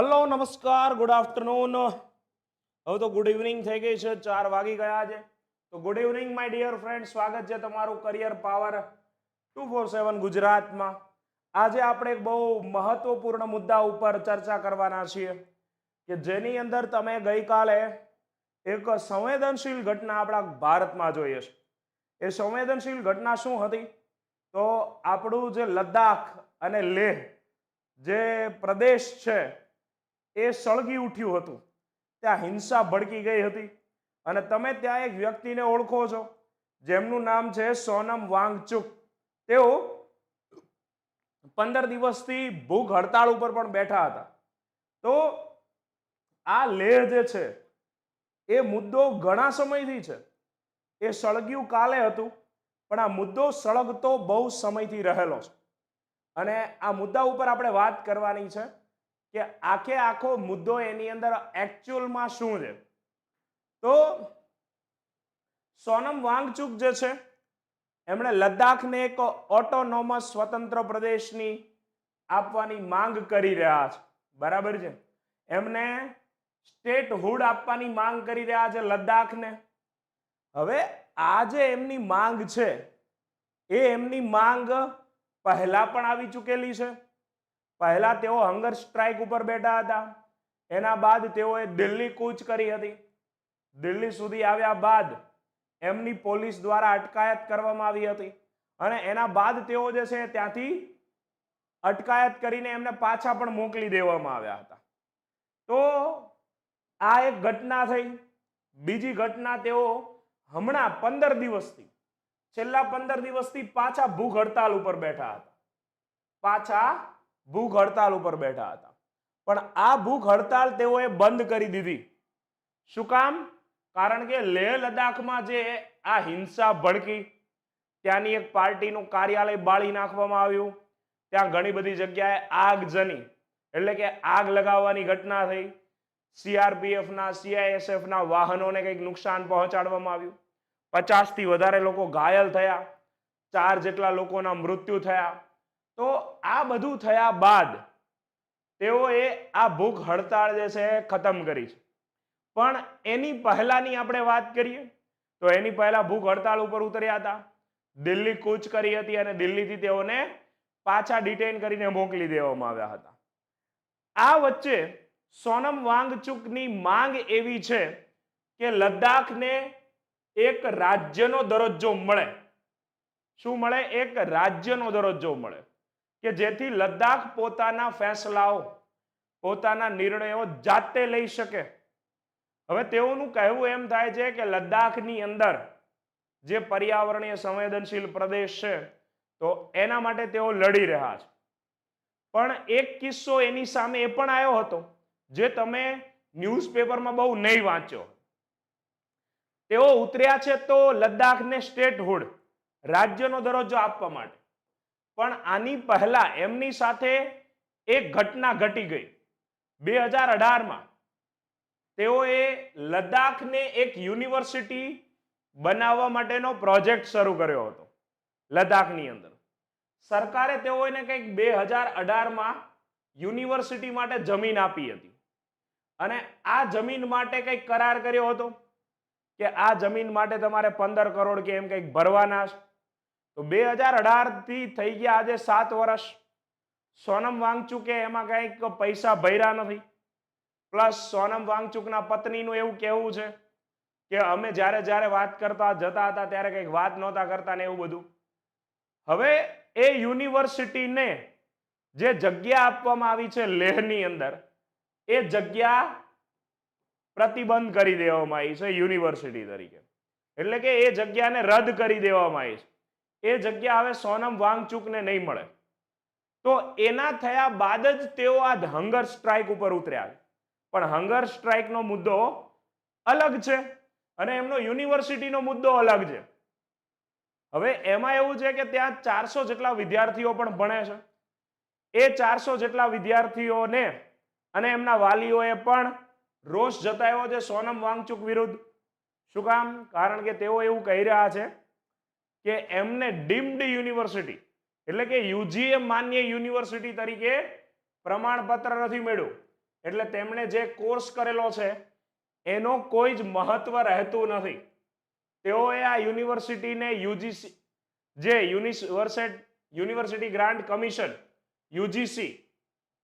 Hello, નમસ્કાર good afternoon હવે તો ગુડ ઇવનિંગ થઈ ગઈ છે, ચાર વાગી ગયા છે. તો good evening my dear friend સ્વાગત છે તમારું career power two four seven ગુજરાતમાં. આજે આપણે એક બહુ મહત્વપૂર્ણ મુદ્દા ઉપર ચર્ચા કરવાના છીએ કે જેની અંદર તમે ગઈકાલે એક સંવેદનશીલ ઘટના આપણા ભારતમાં જોઈએ છે એ સંવેદનશીલ ઘટના શું હતી? તો આપણું જે લદ્દાખ અને લેહ જે પ્રદેશ છે એ સળગી ઉઠ્યું હતું. ત્યાં હિંસા ભડકી ગઈ હતી અને તમે ત્યાં એક વ્યક્તિને ઓળખો છો. જેમનું નામ છે સોનમ વાંગચુક. તેઓ પંદર દિવસથી ભૂખ હડતાળ ઉપર પણ બેઠા હતા. તો આ લેહ જે છે, એ મુદ્દો ઘણા સમયથી છે. એ સળગ્યું કાલે હતું, પણ આ મુદ્દો સળગતો બહુ સમયથી રહેલો છે. અને આ મુદ્દા ઉપર આપણે વાત કરવાની છે. કે આખે આખો મુદ્દો એની અંદર એકચ્યુઅલમાં શું છે? તો સોનમ વાંગચુક જે છે, એમણે લદ્દાખને એક ઓટોનોમસ સ્વતંત્ર પ્રદેશની આપવાની માંગ કરી રહ્યા છે. બરાબર છે? એમને સ્ટેટ હુડ આપવાની માંગ કરી રહ્યા છે લદ્દાખને. હવે આ જે એમની માંગ છે, એ એમની માંગ પહેલા પણ આવી ચૂકેલી છે. પહેલા તેઓ હંગર સ્ટ્રાઇક ઉપર બેઠા હતા. એના બાદ તેઓએ દિલ્હી કૂચ કરી હતી. દિલ્હી સુધી આવ્યા બાદ એમની પોલીસ દ્વારા અટકાયત કરવામાં આવી હતી. અને એના બાદ તેઓ જે છે ત્યાંથી અટકાયત કરીને એમને પાછા પણ મોકલી દેવામાં આવ્યા હતા. તો આ એક ઘટના થઈ. બીજી ઘટના તેઓ હમણાં પંદર દિવસથી, છેલ્લા પંદર દિવસથી પાછા ભૂખ હડતાલ ઉપર બેઠા હતા. પાછા ભૂખ હડતાલ ઉપર બેઠા હતા. પણ આ ભૂખ હડતાલ તેઓએ બંધ કરી દીધી. શું કામ? કારણ કે લેહ લદ્દાખમાં જે આ હિંસા ભડકી, ત્યાંની એક પાર્ટીનું કાર્યાલય બાળી નાખવામાં આવ્યું. ત્યાં ઘણી બધી જગ્યાએ આગ જની એટલે કે આગ લગાવવાની ઘટના થઈ. સીઆરપીએફના, સીઆઈએસએફના વાહનોને કંઈક નુકસાન પહોંચાડવામાં આવ્યું. પચાસથી વધારે લોકો ઘાયલ થયા. ચાર જેટલા લોકોના મૃત્યુ થયા. તો આ બધું થયા બાદ તેઓએ આ ભૂખ હડતાળ જે છે ખતમ કરી છે. પણ એની પહેલાની આપણે વાત કરીએ, તો એની પહેલા ભૂખ હડતાળ ઉપર ઉતર્યા હતા. દિલ્હી કૂચ કરી હતી અને દિલ્હીથી તેઓને પાછા ડિટેન કરીને મોકલી દેવામાં આવ્યા હતા. આ વચ્ચે સોનમ વાંગચુકની માંગ એવી છે કે લદ્દાખને એક રાજ્યનો દરજ્જો મળે. શું મળે? એક રાજ્યનો દરજ્જો મળે. કે જેથી લદ્દાખ પોતાના ફેસલાઓ, પોતાના નિર્ણયો જાતે લઈ શકે. હવે તેઓનું કહેવું એમ થાય છે કે લદ્દાખની અંદર જે પર્યાવરણીય સંવેદનશીલ પ્રદેશ છે, તો એના માટે તેઓ લડી રહ્યા છે. પણ એક કિસ્સો એની સામે એ પણ આવ્યો હતો, જે તમે ન્યૂઝપેપરમાં બહુ નહીં વાંચો તેઓ ઉતર્યા છે તો લદ્દાખને સ્ટેટહુડ, રાજ્યનો દરજ્જો આપવા માટે. પણ આની પહેલા એમની સાથે એક ઘટના ઘટી ગઈ. બે હજાર અઢારમાં તેઓએ લદ્દાખને એક યુનિવર્સિટી બનાવવા માટેનો પ્રોજેક્ટ શરૂ કર્યો હતો, લદ્દાખની અંદર. સરકારે તેઓને કંઈક બે હજાર અઢારમાં યુનિવર્સિટી માટે જમીન આપી હતી. અને આ જમીન માટે કંઈક કરાર કર્યો હતો કે આ જમીન માટે તમારે પંદર કરોડ કે એમ કંઈક ભરવાના છે. તો બે હજાર અઢારથી થઈ ગયા આજે સાત વર્ષ. સોનમ વાંગચુકે એમાં કંઈક પૈસા ભર્યા નથી. પ્લસ સોનમ વાંગચુકના પત્નીનું એવું કહેવું છે કે અમે જ્યારે જ્યારે વાત કરતા જતા હતા ત્યારે કંઈક વાત નહોતા કરતા ને એવું બધું. હવે એ યુનિવર્સિટીને જે જગ્યા આપવામાં આવી છે લેહની અંદર, એ જગ્યા પ્રતિબંધ કરી દેવામાં આવી છે યુનિવર્સિટી તરીકે. એટલે કે એ જગ્યાને રદ કરી દેવામાં આવી છે. એ જગ્યા હવે સોનમ વાંગચુકને નહીં મળે. તો એના થયા બાદ જ તેઓ આ હંગર સ્ટ્રાઇક ઉપર ઉતર્યા પણ હંગર સ્ટ્રાઇકનો મુદ્દો અલગ છે અને એમનો યુનિવર્સિટીનો મુદ્દો અલગ છે. હવે એમાં એવું છે કે ત્યાં ચારસો જેટલા વિદ્યાર્થીઓ પણ ભણે છે. એ ચારસો જેટલા વિદ્યાર્થીઓને અને એમના વાલીઓએ પણ રોષ જતાવ્યો છે સોનમ વાંગચુક વિરુદ્ધ. શું કામ? કારણ કે તેઓ એવું કહી રહ્યા છે કે એમને ડીમ્ડ યુનિવર્સિટી, એટલે કે યુજીએ માન્ય યુનિવર્સિટી તરીકે પ્રમાણપત્ર નથી મળ્યું. એટલે તેમણે જે કોર્સ કરેલો છે, એનો કોઈ જ મહત્વ રહેતું નથી. તેઓએ આ યુનિવર્સિટીને યુજીસી, જે યુનિવર્સેટ, university grant commission, UGC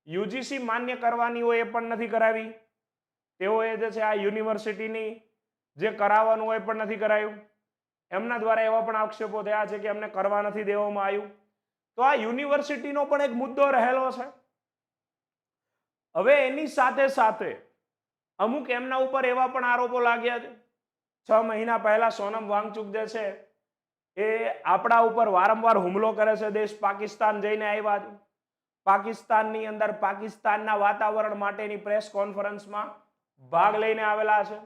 UGC માન્ય કરવાની હોય એ પણ નથી કરાવી. તેઓએ જે છે આ યુનિવર્સિટીની જે કરાવવાનું હોય પણ નથી કરાયું. એમના દ્વારા એવા પણ આક્ષેપો થયા છે કે એમને કરવા નથી દેવામાં આવ્યું. તો આ યુનિવર્સિટીનો પણ એક મુદ્દો રહેલો છે. હવે એની સાથે સાથે અમુક એમના ઉપર એવા પણ આરોપો લાગ્યા છે. છ મહિના પહેલા સોનમ વાંગચુક જે છે એ આપણા ઉપર વારંવાર હુમલો કરે છે. દેશ પાકિસ્તાન જઈને આવ્યા છે. પાકિસ્તાનની અંદર પાકિસ્તાનના વાતાવરણ માટેની પ્રેસ કોન્ફરન્સમાં ભાગ લઈને આવેલા છે.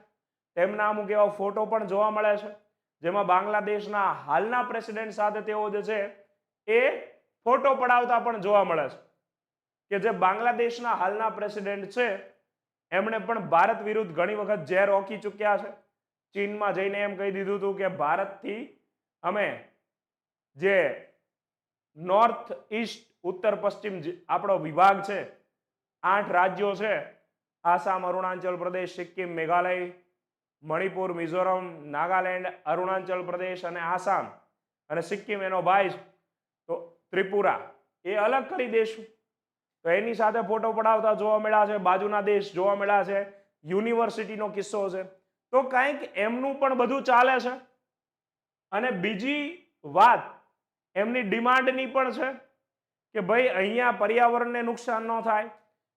તેમના અમુક એવા ફોટો પણ જોવા મળે છે. જેમાં બાંગ્લાદેશના હાલના પ્રેસિડેન્ટ સાથે તેઓ જે છે, એ ફોટો પડાવતા પણ જોવા મળે છે. કે જે બાંગ્લાદેશના હાલના પ્રેસિડેન્ટ છે, એમણે પણ ભારત વિરુદ્ધ ઘણી વખત ઝેર ઓકી ચૂક્યા છે. ચીનમાં જઈને એમ કહી દીધું હતું કે ભારતથી અમે જે નોર્થ ઈસ્ટ, ઉત્તર પશ્ચિમ આપણો વિભાગ છે, આઠ રાજ્યો છે, આસામ, અરુણાચલ પ્રદેશ, સિક્કિમ, મેઘાલય મણિપુર, મિઝોરમ, નાગાલેન્ડ, અરુણાચલ પ્રદેશ અને આસામ અને સિક્કિમ એનો ભાઈ તો ત્રિપુરા. એ અલગ કરી દેશું. તો એની સાથે ફોટો પડાવતા જોવા મળ્યા છે, બાજુના દેશ જોવા મળ્યા છે, યુનિવર્સિટીનો કિસ્સો છે. તો કંઈક એમનું પણ બધું ચાલે છે. અને બીજી વાત, એમની ડિમાન્ડની પણ છે કે ભાઈ અહીંયા પર્યાવરણને નુકસાન ન થાય,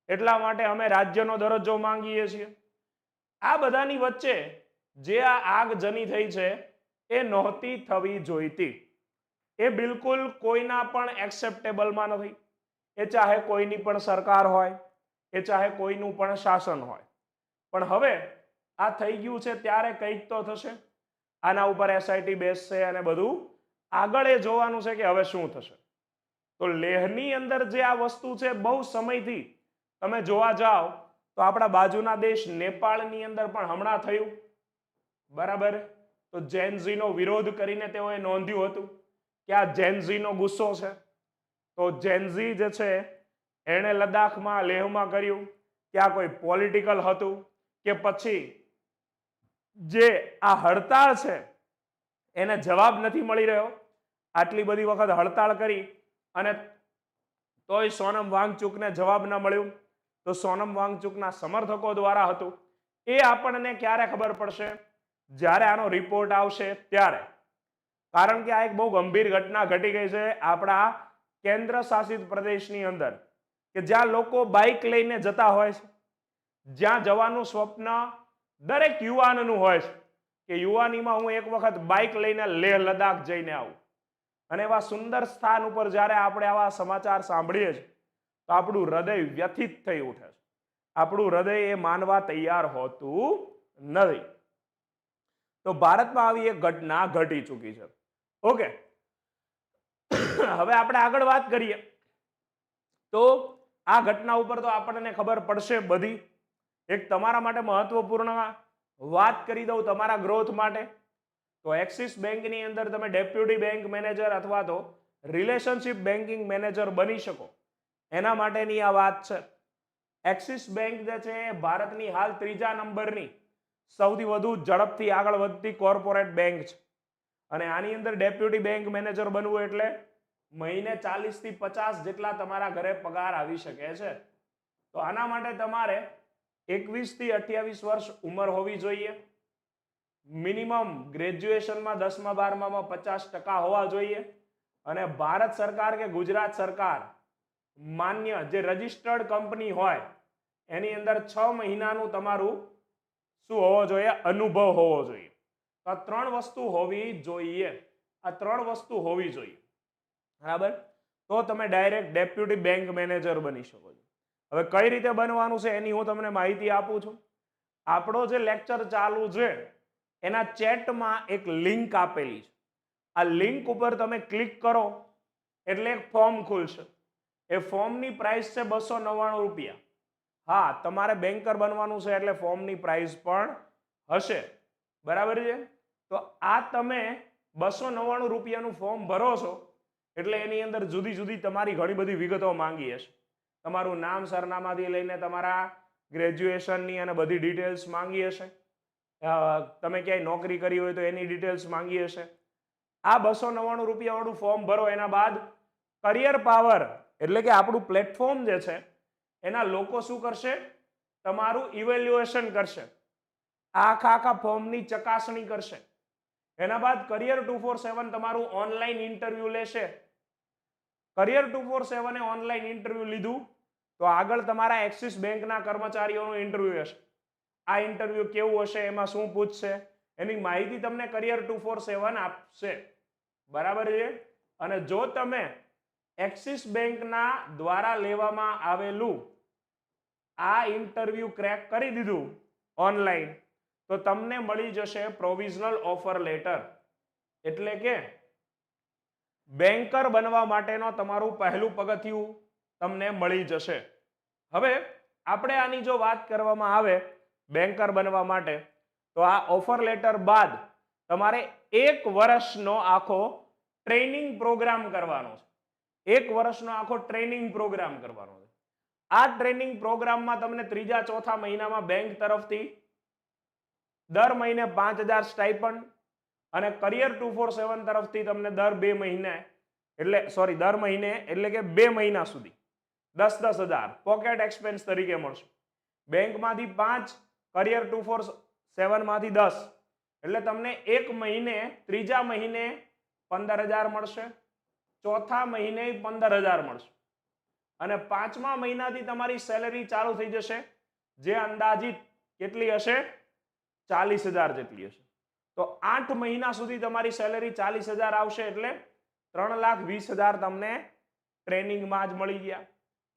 એટલા માટે અમે રાજ્યનો દરજ્જો માંગીએ છીએ. આ બધાની વચ્ચે જે આ આગ જની થઈ છે, એ નહોતી થવી જોઈતી. એ બિલકુલ કોઈના પણ એક્સેપ્ટેબલમાં નથી. એ ચાહે કોઈની પણ સરકાર હોય, એ ચાહે કોઈનું પણ શાસન હોય. પણ હવે આ થઈ ગયું છે, ત્યારે કંઈક તો થશે. આના ઉપર એસઆઈટી બેસશે અને બધું. આગળ એ જોવાનું છે કે હવે શું થશે. તો લેહની અંદર જે આ વસ્તુ છે, બહુ સમયથી તમે જોવા જાઓ તો આપણા બાજુના દેશ નેપાળની અંદર પણ હમણાં થયું. બરાબર? તો જેનઝીનો વિરોધ કરીને તેઓએ નોંધ્યું હતું કે આ જેનઝીનો ગુસ્સો છે. તો જેનઝી જે છે, એણે લદ્દાખમાં, લેહમાં કર્યું કે આ કોઈ પોલિટિકલ હતું કે પછી જે આ હડતાળ છે, એને જવાબ નથી મળી રહ્યો. આટલી બધી વખત હડતાળ કરી અને તોય સોનમ વાંગચુકને જવાબ ન મળ્યું. તો સોનમ વાંગચુકના સમર્થકો દ્વારા હતું. એ આપણને ક્યારે ખબર પડશે? જ્યારે આનો રિપોર્ટ આવશે ત્યારે. કારણ કે આ એક બહુ ગંભીર ઘટના ઘટી ગઈ છે આપણા કેન્દ્ર શાસિત પ્રદેશની અંદર, કે જ્યાં લોકો બાઇક લઈને જતા હોય છે. જ્યાં જવાનું સ્વપ્ન દરેક યુવાનનું હોય છે, કે યુવાનીમાં હું એક વખત બાઇક લઈને લેહ લદ્દાખ જઈને આવું. અને એવા સુંદર સ્થાન ઉપર જ્યારે આપણે આવા સમાચાર સાંભળીએ છીએ તો આપણું હૃદય વ્યથિત થઈ ઉઠે છે. આપણું હૃદય એ માનવા તૈયાર હોતું નથી. તો ભારતમાં આવી એક ઘટના ઘટી ચૂકી છે. ઓકે. હવે આપણે આગળ વાત કરીએ. તો આ ઘટના ઉપર તો આપણને ખબર પડશે બધી. એક તમારા માટે મહત્વપૂર્ણ વાત કરી દઉં તમારા ગ્રોથ માટે. તો એક્સિસ બેંકની અંદર તમે ડેપ્યુટી બેંક મેનેજર અથવા તો રિલેશનશિપ બેન્કિંગ મેનેજર બની શકો. એના માટેની આ વાત છે. એક્સિસ બેંક જે છે એ ભારતની હાલ ત્રીજા નંબરની સૌથી વધુ ઝડપથી આગળ વધતી કોર્પોરેટ બેંક છે. અને આની અંદર ડેપ્યુટી બેંક મેનેજર બનવું એટલે મહિને ચાલીસથી પચાસ જેટલા તમારા ઘરે પગાર આવી શકે છે. તો આના માટે તમારે એકવીસથી અઠ્યાવીસ વર્ષ ઉંમર હોવી જોઈએ. મિનિમમ ગ્રેજ્યુએશનમાં દસમા બારમામાં પચાસ ટકા હોવા જોઈએ. અને ભારત સરકાર કે ગુજરાત સરકાર માન્ય જે રજિસ્ટર્ડ કંપની હોય, એની અંદર છ મહિનાનું તમારું શું હોવો જોઈએ? અનુભવ હોવો જોઈએ. તો આ ત્રણ વસ્તુ હોવી જોઈએ. આ ત્રણ વસ્તુ હોવી જોઈએ. બરાબર? તો તમે ડાયરેક્ટ ડેપ્યુટી બેંક મેનેજર બની શકો છો. હવે કઈ રીતે બનવાનું છે એની હું તમને માહિતી આપું છું. આપણો જે લેક્ચર ચાલુ છે, એના ચેટમાં એક લિંક આપેલી છે. આ લિંક ઉપર તમે ક્લિક કરો, એટલે એક ફોર્મ ખુલશે. એ ફોર્મની પ્રાઇસ છે બસો નવ્વાણું રૂપિયા. હા, તમારે બેન્કર બનવાનું છે એટલે ફોર્મની પ્રાઇસ પણ હશે. બરાબર છે? તો આ તમે બસો નવ્વાણું રૂપિયાનું ફોર્મ ભરો છો, એટલે એની અંદર જુદી જુદી તમારી ઘણી બધી વિગતો માંગી હશે. તમારું નામ, સરનામાથી લઈને તમારા ગ્રેજ્યુએશનની અને બધી ડિટેલ્સ માંગી હશે. તમે ક્યાંય નોકરી કરી હોય તો એની ડિટેલ્સ માંગી હશે. આ બસો નવ્વાણું રૂપિયાવાળું ફોર્મ ભરો, એના બાદ કરિયર પાવર એટલે કે આપણું પ્લેટફોર્મ જે છે, એના લોકો શું કરશે? તમારું ઇવેલ્યુએશન કરશે. આખા આખા ફોર્મની ચકાસણી કરશે. એના બાદ કરિયર ટુ ફોર સેવન તમારું ઓનલાઈન ઇન્ટરવ્યુ લેશે. કરિયર ટુ ફોર સેવને ઓનલાઈન ઇન્ટરવ્યુ લીધું, તો આગળ તમારા એક્સિસ બેંકના કર્મચારીઓનું ઇન્ટરવ્યુ હશે. આ ઇન્ટરવ્યુ કેવું હશે, એમાં શું પૂછશે? એની માહિતી તમને કરિયર ટુ ફોર સેવન આપશે. બરાબર છે? અને જો તમે એક્સિસ બેંકના દ્વારા લેવામાં આવેલું આ ઇન્ટરવ્યુ ક્રેક કરી દીધું ઓનલાઈન. તો તમને મળી જશે પ્રોવિઝનલ ઓફર લેટર. એટલે કે બેન્કર બનવા માટેનો તમારું પહેલું પગથિયું તમને મળી જશે. હવે આપણે આની જો વાત કરવામાં આવે બેન્કર બનવા માટે, તો આ ઓફર લેટર બાદ તમારે એક વર્ષનો આખો ટ્રેનિંગ પ્રોગ્રામ કરવાનો છે. એક વર્ષનો આખો ટ્રેનિંગ પ્રોગ્રામ કરવાનો છે. આ ટ્રેનિંગ પ્રોગ્રામમાં તમને ત્રીજા ચોથા મહિનામાં બેંક તરફથી દર મહિને પાંચ હજાર સ્ટાઇપન્ડ અને કરિયર ટુ ફોર સેવન તરફથી તમને દર બે મહિને એટલે, સોરી, દર મહિને એટલે કે બે મહિના સુધી દસ દસ હજાર પોકેટ એક્સપેન્સ તરીકે મળશે. બેંકમાંથી પાંચ, કરિયર ટુ ફોર સેવનમાંથી દસ એટલે તમને એક મહિને, ત્રીજા મહિને પંદર હજાર મળશે. ચોથા મહિને પંદર હજાર મળશે. અને પાંચમા મહિનાથી તમારી સેલેરી ચાલુ થઈ જશે, જે અંદાજિત કેટલી હશે? ચાલીસ હજાર જેટલી હશે. તો આઠ મહિના સુધી તમારી સેલેરી ચાલીસ હજાર આવશે એટલે ત્રણ લાખ વીસ હજાર તમને ટ્રેનિંગમાં જ મળી ગયા.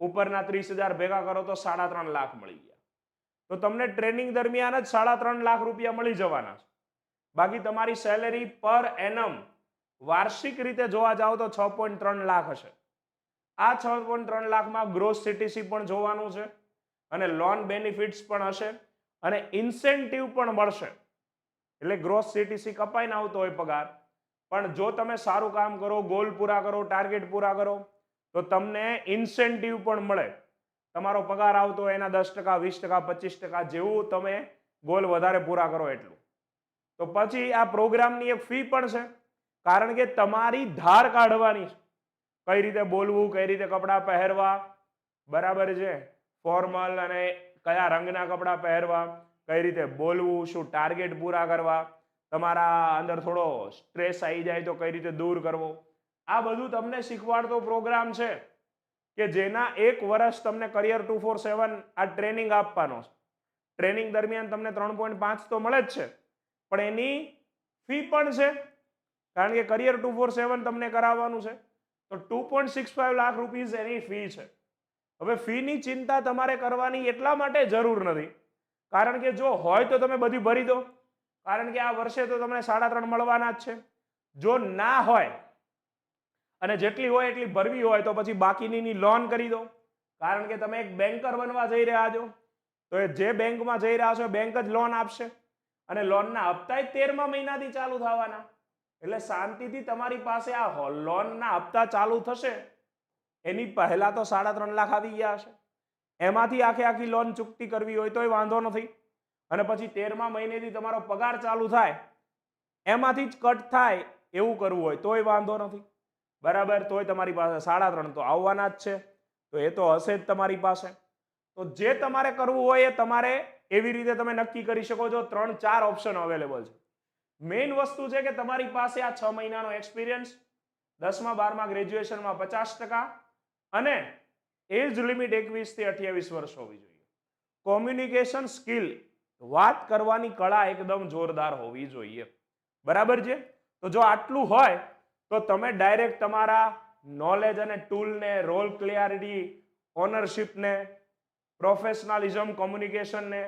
ઉપરના ત્રીસ હજાર ભેગા કરો તો સાડા ત્રણ લાખ મળી ગયા. તો તમને ટ્રેનિંગ દરમિયાન જ સાડા ત્રણ લાખ રૂપિયા મળી જવાના છે. બાકી તમારી સેલેરી પર એનમ વાર્ષિક રીતે જોવા જાઓ તો છ પોઈન્ટ ત્રણ લાખ હશે. આ છ પોઈન્ટ ત્રણ લાખમાં ગ્રોસ સીટીસી પણ જોવાનું છે અને લોન બેનિફિટ્સ પણ હશે અને ઇન્સેન્ટિવ પણ મળશે. એટલે ગ્રોસ સીટીસી કપાઈને આવતો હોય પગાર, પણ જો તમે સારું કામ કરો, ગોલ પૂરા કરો, ટાર્ગેટ પૂરા કરો, તો તમને ઇન્સેન્ટિવ પણ મળે. તમારો પગાર આવતો હોય એના દસ ટકા, વીસ ટકા, પચીસ ટકા જેવું તમે ગોલ વધારે પૂરા કરો એટલું. તો પછી આ પ્રોગ્રામની એક ફી પણ છે. કારણ કે તમારી ધાર કાઢવાની કઈ રીતે બોલવું, કઈ રીતે કપડાં પહેરવા? બરાબર છે. ફોર્મલ અને કયા રંગના કપડાં પહેરવા? કઈ રીતે બોલવું? શું ટાર્ગેટ પૂરા કરવા? તમારા અંદર થોડો સ્ટ્રેસ આવી જાય તો કઈ રીતે દૂર કરવો? આ બધું તમને શીખવાડતો પ્રોગ્રામ છે કે જેના એક વર્ષ તમને કરિયર ટુ ફોર સેવન આ ટ્રેનિંગ આપવાનો છે. ટ્રેનિંગ દરમિયાન તમને ત્રણ પોઈન્ટ પાંચ તો મળે જ છે. પણ એની ફી પણ છે. કારણ કે કરિયર ટુ ફોર સેવન તમને કરાવવાનું છે, તો two point six five lakh rupees એની ફી છે. હવે ફીની ચિંતા તમારે કરવાની એટલા માટે જરૂર નથી. કારણ કે જો હોય તો તમે બધી ભરી દો. કારણ કે આ વર્ષે તો તમને સાડા ત્રણ મળવાના જ છે. જો ના હોય, અને જેટલી હોય એટલી ભરવી હોય, તો પછી બાકીની લોન કરી દો. કારણ કે તમે એક બેન્કર બનવા જઈ રહ્યા છો. તો એ જે બેંકમાં જઈ રહ્યા છો બેંક જ લોન આપશે. અને લોનના હપ્તા તેરમા મહિનાથી ચાલુ થવાના. એટલે શાંતિથી તમારી પાસે આ લોનના હપ્તા ચાલુ થશે. એની પહેલા તો સાડા ત્રણ લાખ આવી ગયા હશે. એમાંથી આખે આખી લોન ચૂકતી કરવી હોય તોય વાંધો નથી. અને પછી તેરમા મહિનેથી તમારો પગાર ચાલુ થાય. એમાંથી જ કટ થાય એવું કરવું હોય તોય વાંધો નથી. બરાબર? તોય તમારી પાસે સાડા ત્રણ તો આવવાના જ છે. તો એ તો હશે જ તમારી પાસે. તો જે તમારે કરવું હોય એ તમારે એવી રીતે તમે નક્કી કરી શકો છો. ત્રણ ચાર ઓપ્શન અવેલેબલ છે. મેઇન વસ્તુ છે કે તમારી પાસે આ છ મહિનાનો એક્સપિરિયન્સ દસમા, બારમા ગ્રેજ્યુએશનમાં પચાસ ટકા અને એજ લિમિટ એકવીસથી અઠ્યાવીસ વર્ષ હોવી જોઈએ. કોમ્યુનિકેશન સ્કિલ વાત કરવાની કળા એકદમ જોરદાર હોવી જોઈએ. બરાબર છે? તો જો આટલું હોય, તો તમે ડાયરેક્ટ તમારા નોલેજ અને ટૂલને રોલ ક્લિયરિટી ઓનરશિપને પ્રોફેશનલિઝમ કોમ્યુનિકેશનને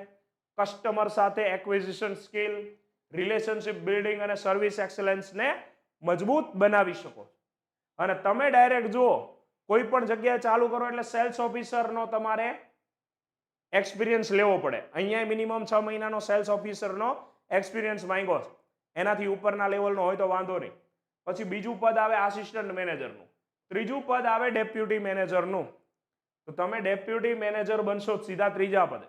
કસ્ટમર સાથે એક્વિઝિશન સ્કિલ રિલેશનશિપ બિલ્ડિંગ અને સર્વિસ એક્સલન્સને મજબૂત બનાવી શકો અને તમે ડાયરેક્ટ જુઓ, કોઈ પણ જગ્યાએ ચાલુ કરો એટલે સેલ્સ ઓફિસરનો તમારે એક્સપિરિયન્સ લેવો પડે. અહીંયા મિનિમમ છ મહિનાનો સેલ્સ ઓફિસરનો એક્સપિરિયન્સ માંગ્યો છે. એનાથી ઉપરના લેવલનો હોય તો વાંધો નહીં. પછી બીજું પદ આવે આસિસ્ટન્ટ મેનેજરનું ત્રીજું પદ આવે ડેપ્યુટી મેનેજરનું તો તમે ડેપ્યુટી મેનેજર બનશો સીધા ત્રીજા પદે.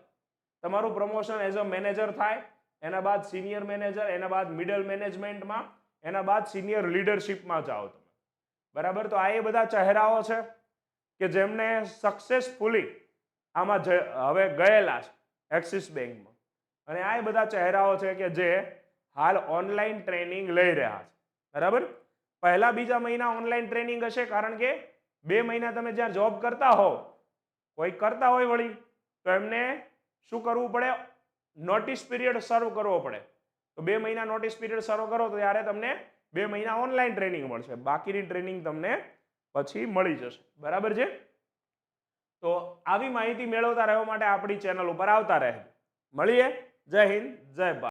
તમારું પ્રમોશન એઝ અ મેનેજર થાય. એના બાદ સિનિયર મેનેજર એના બાદ મિડલ મેનેજમેન્ટમાં એના બાદ સિનિયર લીડરશિપમાં જાઓ તમે. બરાબર? તો આ એ બધા ચહેરાઓ છે કે જેમને સક્સેસફુલી આમાં હવે ગયેલા છે એક્સિસ બેંકમાં અને આ એ બધા ચહેરાઓ છે કે જે હાલ ઓનલાઈન ટ્રેનિંગ લઈ રહ્યા છે. બરાબર? પહેલા બીજા મહિના ઓનલાઈન ટ્રેનિંગ હશે કારણ કે બે મહિના તમે જ્યાં જોબ કરતા હો કોઈ કરતા હોય વળી, તો એમને શું કરવું પડે? નોટિસ પીરિયડ સર્વ કરવો પડે. તો બે મહિના નોટિસ પીરિયડ સર્વ કરો તો ત્યારે તમને બે મહિના ઓનલાઈન ટ્રેનિંગ મળશે. બાકીની ટ્રેનિંગ તમને પછી મળી જશે. બરાબર છે? તો આવી માહિતી મેળવતા રહેવા માટે આપણી ચેનલ ઉપર આવતા રહે મળીએ. જય હિન્દ, જય ભારત.